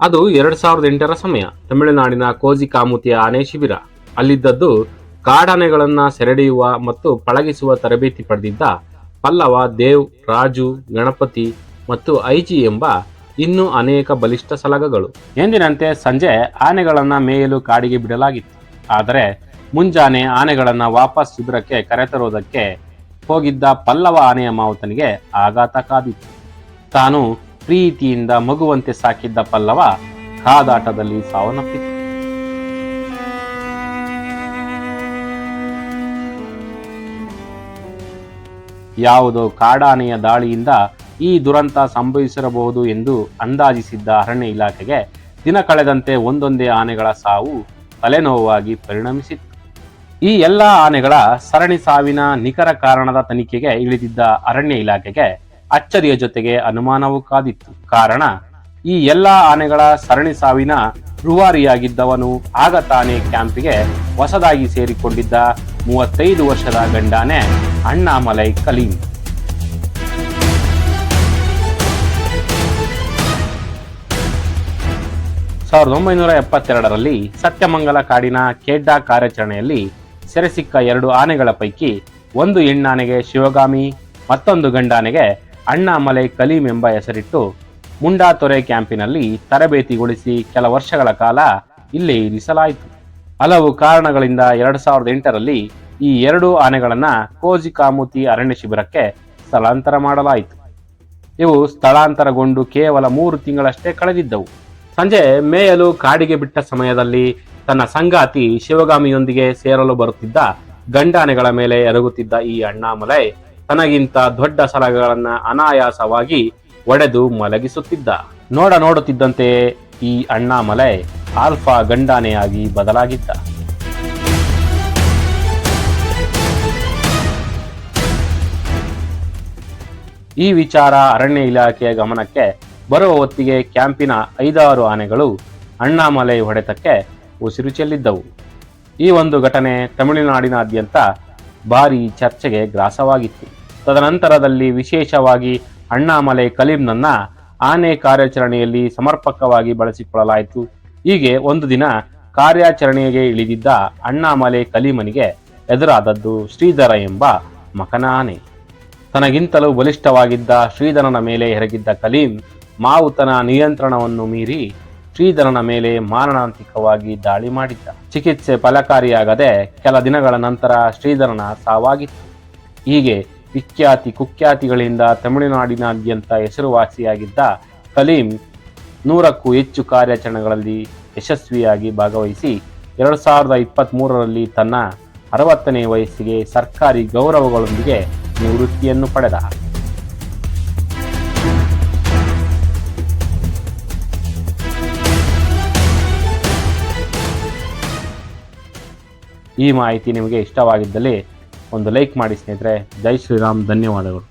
ಅದು ಎರಡ್ ಸಾವಿರದ ಎಂಟರ ಸಮಯ. ತಮಿಳುನಾಡಿನ ಕೋಜಿ ಕಾಮುತಿಯ ಆನೆ ಶಿಬಿರ. ಅಲ್ಲಿದ್ದದ್ದು ಕಾಡಾನೆಗಳನ್ನ ಸೆರೆಡಿಯುವ ಮತ್ತು ಪಳಗಿಸುವ ತರಬೇತಿ ಪಡೆದಿದ್ದ ಪಲ್ಲವ, ದೇವ್, ರಾಜು, ಗಣಪತಿ ಮತ್ತು ಐಜಿ ಎಂಬ ಇನ್ನೂ ಅನೇಕ ಬಲಿಷ್ಠ ಸಲಗಗಳು. ಎಂದಿನಂತೆ ಸಂಜೆ ಆನೆಗಳನ್ನ ಮೇಯಲು ಕಾಡಿಗೆ ಬಿಡಲಾಗಿತ್ತು. ಆದರೆ ಮುಂಜಾನೆ ಆನೆಗಳನ್ನ ವಾಪಸ್ ಶಿಬಿರಕ್ಕೆ ಕರೆತರುವುದಕ್ಕೆ ಹೋಗಿದ್ದ ಪಲ್ಲವ ಆನೆಯ ಮಾವುತನಿಗೆ ಆಘಾತ ಕಾದಿತ್ತು. ತಾನು ಪ್ರೀತಿಯಿಂದ ಮಗುವಂತೆ ಸಾಕಿದ್ದ ಪಲ್ಲವ ಕಾದಾಟದಲ್ಲಿ ಸಾವನ್ನಪ್ಪಿತು ಯಾವುದೋ ಕಾಡಾನೆಯ ದಾಳಿಯಿಂದ ಈ ದುರಂತ ಸಂಭವಿಸಿರಬಹುದು ಎಂದು ಅಂದಾಜಿಸಿದ್ದ ಅರಣ್ಯ ಇಲಾಖೆಗೆ ದಿನ ಕಳೆದಂತೆ ಒಂದೊಂದೇ ಆನೆಗಳ ಸಾವು ತಲೆನೋವಾಗಿ ಪರಿಣಮಿಸಿತ್ತು. ಈ ಎಲ್ಲ ಆನೆಗಳ ಸರಣಿ ಸಾವಿನ ನಿಖರ ಕಾರಣದ ತನಿಖೆಗೆ ಇಳಿದಿದ್ದ ಅರಣ್ಯ ಇಲಾಖೆಗೆ ಅಚ್ಚರಿಯ ಜೊತೆಗೆ ಅನುಮಾನವೂ ಕಾದಿತ್ತು. ಕಾರಣ, ಈ ಎಲ್ಲ ಆನೆಗಳ ಸರಣಿ ಸಾವಿನ ರೂವಾರಿಯಾಗಿದ್ದವನು ಆಗ ತಾನೇ ಕ್ಯಾಂಪಿಗೆ ಹೊಸದಾಗಿ ಸೇರಿಕೊಂಡಿದ್ದ ಮೂವತ್ತೈದು ವರ್ಷದ ಗಂಡಾನೆ ಅಣ್ಣಾಮಲೈ ಕಲೀಂ. ಸಾವಿರದ ಒಂಬೈನೂರ ಎಪ್ಪತ್ತೆರಡರಲ್ಲಿ ಸತ್ಯಮಂಗಲ ಕಾಡಿನ ಖೇಡ್ಡಾ ಕಾರ್ಯಾಚರಣೆಯಲ್ಲಿ ಸೆರೆಸಿಕ್ಕ ಎರಡು ಆನೆಗಳ ಪೈಕಿ ಒಂದು ಹೆಣ್ಣಾನೆಗೆ ಶಿವಗಾಮಿ, ಮತ್ತೊಂದು ಗಂಡಾನೆಗೆ ಅಣ್ಣಾಮಲೈ ಕಲೀಂ ಎಂಬ ಹೆಸರಿಟ್ಟು ಮುಂಡಾತೊರೆ ಕ್ಯಾಂಪಿನಲ್ಲಿ ತರಬೇತಿಗೊಳಿಸಿ ಕೆಲ ವರ್ಷಗಳ ಕಾಲ ಇಲ್ಲಿ ಇರಿಸಲಾಯಿತು. ಹಲವು ಕಾರಣಗಳಿಂದ ಎರಡು ಸಾವಿರದ ಎಂಟರಲ್ಲಿ ಈ ಎರಡು ಆನೆಗಳನ್ನ ಕೋಜಿಕಾಮುತಿ ಅರಣ್ಯ ಶಿಬಿರಕ್ಕೆ ಸ್ಥಳಾಂತರ ಮಾಡಲಾಯಿತು. ಇವು ಸ್ಥಳಾಂತರಗೊಂಡು ಕೇವಲ ಮೂರು ತಿಂಗಳಷ್ಟೇ ಕಳೆದಿದ್ದವು. ಸಂಜೆ ಮೇಯಲು ಕಾಡಿಗೆ ಬಿಟ್ಟ ಸಮಯದಲ್ಲಿ ತನ್ನ ಸಂಗಾತಿ ಶಿವಗಾಮಿಯೊಂದಿಗೆ ಸೇರಲು ಬರುತ್ತಿದ್ದ ಗಂಡಾನೆಗಳ ಮೇಲೆ ಎರಗುತ್ತಿದ್ದ ಈ ಅಣ್ಣಾಮಲೈ ತನಗಿಂತ ದೊಡ್ಡ ಸಲಗಗಳನ್ನ ಅನಾಯಾಸವಾಗಿ ಒಡೆದು ಮಲಗಿಸುತ್ತಿದ್ದ. ನೋಡ ನೋಡುತ್ತಿದ್ದಂತೆ ಈ ಅಣ್ಣಾಮಲೆ ಆಲ್ಫಾ ಗಂಡಾನೆಯಾಗಿ ಬದಲಾಗಿದ್ದ. ಈ ವಿಚಾರ ಅರಣ್ಯ ಇಲಾಖೆಯ ಗಮನಕ್ಕೆ ಬರುವ ಹೊತ್ತಿಗೆ ಕ್ಯಾಂಪಿನ ಐದಾರು ಆನೆಗಳು ಅಣ್ಣಾಮಲೈ ಹೊಡೆತಕ್ಕೆ ಉಸಿರು ಚೆಲ್ಲಿದ್ದವು. ಈ ಒಂದು ಘಟನೆ ತಮಿಳುನಾಡಿನಾದ್ಯಂತ ಭಾರೀ ಚರ್ಚೆಗೆ ಗ್ರಾಸವಾಗಿತ್ತು. ತದನಂತರದಲ್ಲಿ ವಿಶೇಷವಾಗಿ ಅಣ್ಣಾಮಲೈ ಕಲೀಂನನ್ನ ಆನೆ ಕಾರ್ಯಾಚರಣೆಯಲ್ಲಿ ಸಮರ್ಪಕವಾಗಿ ಬಳಸಿಕೊಳ್ಳಲಾಯಿತು. ಹೀಗೆ ಒಂದು ದಿನ ಕಾರ್ಯಾಚರಣೆಗೆ ಇಳಿದಿದ್ದ ಅಣ್ಣಾಮಲೆ ಕಲೀಮನಿಗೆ ಎದುರಾದದ್ದು ಶ್ರೀಧರ ಎಂಬ ಮಕನ ಆನೆ ತನಗಿಂತಲೂ ಬಲಿಷ್ಠವಾಗಿದ್ದ ಶ್ರೀಧರನ ಮೇಲೆ ಎರಗಿದ್ದ ಕಲೀಂ ಮಾವುತನ ನಿಯಂತ್ರಣವನ್ನು ಮೀರಿ ಶ್ರೀಧರನ ಮೇಲೆ ಮಾರಣಾಂತಿಕವಾಗಿ ದಾಳಿ ಮಾಡಿದ್ದ. ಚಿಕಿತ್ಸೆ ಫಲಕಾರಿಯಾಗದೆ ಕೆಲ ದಿನಗಳ ನಂತರ ಶ್ರೀಧರನ ಸಾವಾಗಿತ್ತು. ಹೀಗೆ ವಿಖ್ಯಾತಿ ಕುಖ್ಯಾತಿಗಳಿಂದ ತಮಿಳುನಾಡಿನಾದ್ಯಂತ ಹೆಸರುವಾಸಿಯಾಗಿದ್ದ ಕಲೀಂ ನೂರಕ್ಕೂ ಹೆಚ್ಚು ಕಾರ್ಯಾಚರಣೆಗಳಲ್ಲಿ ಯಶಸ್ವಿಯಾಗಿ ಭಾಗವಹಿಸಿ ಎರಡು ಸಾವಿರದ ಇಪ್ಪತ್ತ್ ಮೂರರಲ್ಲಿ ತನ್ನ ಅರವತ್ತನೇ ವಯಸ್ಸಿಗೆ ಸರ್ಕಾರಿ ಗೌರವಗಳೊಂದಿಗೆ ನಿವೃತ್ತಿಯನ್ನು ಪಡೆದ. ಈ ಮಾಹಿತಿ ನಿಮಗೆ ಇಷ್ಟವಾಗಿದ್ದಲ್ಲಿ ಒಂದು ಲೈಕ್ ಮಾಡಿ ಸ್ನೇಹಿತರೆ. ಜೈ ಶ್ರೀರಾಮ್ ಧನ್ಯವಾದಗಳು.